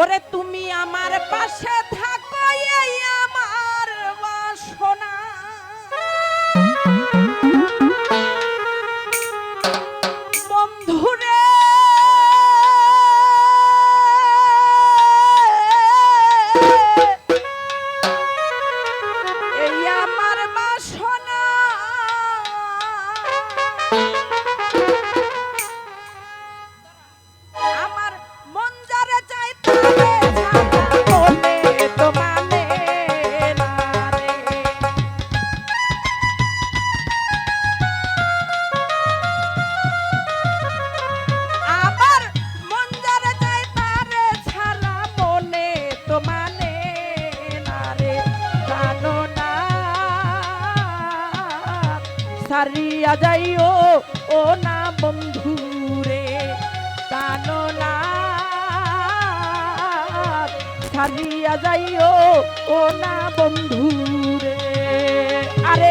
ওরে তুমি আমার পাশে থাকো এই আমার বাসনা। হারিয়া যাইও ও না বন্ধু রে কাননা হারিয়া যাইও ও না বন্ধু রে। আরে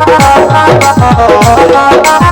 Thank you.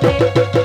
Thank you.